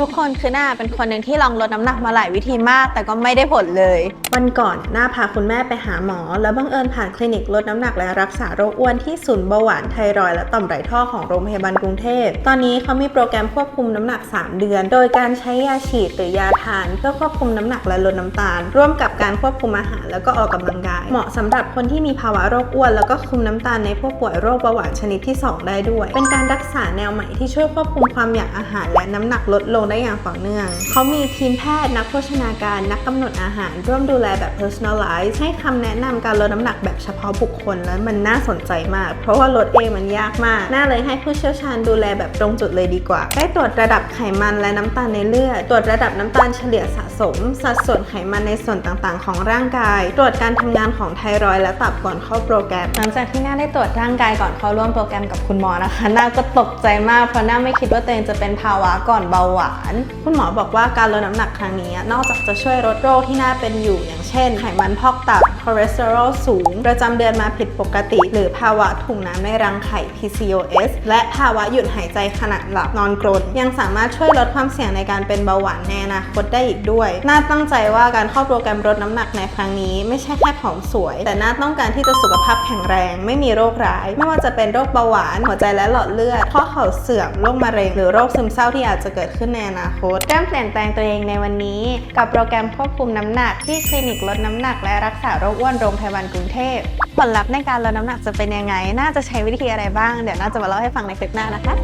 ทุกคนคือหน้าเป็นคนหนึ่งที่ลองลดน้ำหนักมาหลายวิธีมาก แต่ก็ไม่ได้ผลเลยวันก่อนหน้าพาคุณแม่ไปหาหมอ แล้วบังเอิญผ่านคลินิกลดน้ำหนักและรักษาโรคอ้วนที่ศูนย์เบาหวานไทรอยและต่อมไรท่อของโรงพยาบาลกรุงเทพ ตอนนี้เขามีโปรแกรมควบคุมน้ำหนัก 3 เดือน โดยการใช้ยาฉีดหรือยาทาน เพื่อควบคุมน้ำหนักและลดน้ำตาล ร่วมกับการควบคุมอาหารแล้วก็ออกกำลังกาย เหมาะสำหรับคนที่มีภาวะโรคอ้วน แล้วก็คุมน้ำตาลในผู้ป่วยโรคเบาหวานชนิดที่ 2 ได้ด้วย เป็นการรักษาแนวใหม่ที่ช่วยควบคุมความอยากอาหาร และน้ำหนักลดลงได้อย่างต่อเนื่องเขามีทีมแพทย์นักโภชนาการนักกำหนดอาหารร่วมดูแลแบบ personalize ให้คำแนะนำการลดน้ำหนักแบบเฉพาะบุคคลและมันน่าสนใจมาก เพราะว่าลดเองมันยากมาก น่าเลยให้ผู้เชี่ยวชาญดูแลแบบตรงจุดเลยดีกว่า ได้ตรวจระดับไขมันและน้ำตาลในเลือด ตรวจระดับน้ำตาลเฉลี่ยสะสม สัดส่วนไขมันในส่วนต่างๆ ของร่างกาย ตรวจการทำงานของไทรอยด์และตับก่อนเข้าโปรแกรม หลังจากที่น่าได้ตรวจร่างกายก่อนเข้าร่วมโปรแกรมกับคุณหมอนะคะน่าก็ตกใจมากเพราะน่าไม่คิดว่าตัวเองจะเป็นภาวะก่อนเบาหวาน คุณหมอบอกว่าการลดน้ำหนักครั้งนี้นอกจากจะช่วยลดโรคที่น่าเป็นอยู่ เช่น ไขมันพอกตับ อเลสเตอรอลสูง ประจำเดือนมาผิดปกติ หรือภาวะถุงน้ำในรังไข่ PCOS และภาวะหยุดหายใจขณะหลับนอนกรนยังสามารถช่วยลดความเสี่ยงในการเป็นเบาหวานในอนาคตได้อีกด้วย น่าตั้งใจว่าการเข้าโปรแกรมลดน้ำหนักในครั้งนี้ไม่ใช่แค่ผอมสวย แต่น่าต้องการที่จะสุขภาพแข็งแรง ไม่มีโรคร้าย ไม่ว่าจะเป็นโรคเบาหวาน หัวใจและหลอดเลือด ข้อเข่าเสื่อม โรคมะเร็ง หรือโรคซึมเศร้าที่อาจจะเกิดขึ้นในอนาคตเริ่มเปลี่ยนแปลงตัวเองในวันนี้ กับโปรแกรมควบคุมน้ำหนักที่คลินิกลดน้ำหนักและรักษาโรคอ้วนโรงพยาบาลกรุงเทพผลลัพธ์ในการลดน้ำหนักจะเป็นยังไง น่าจะใช้วิธีอะไรบ้าง เดี๋ยวน่าจะมาเล่าให้ฟังในคลิปหน้านะคะ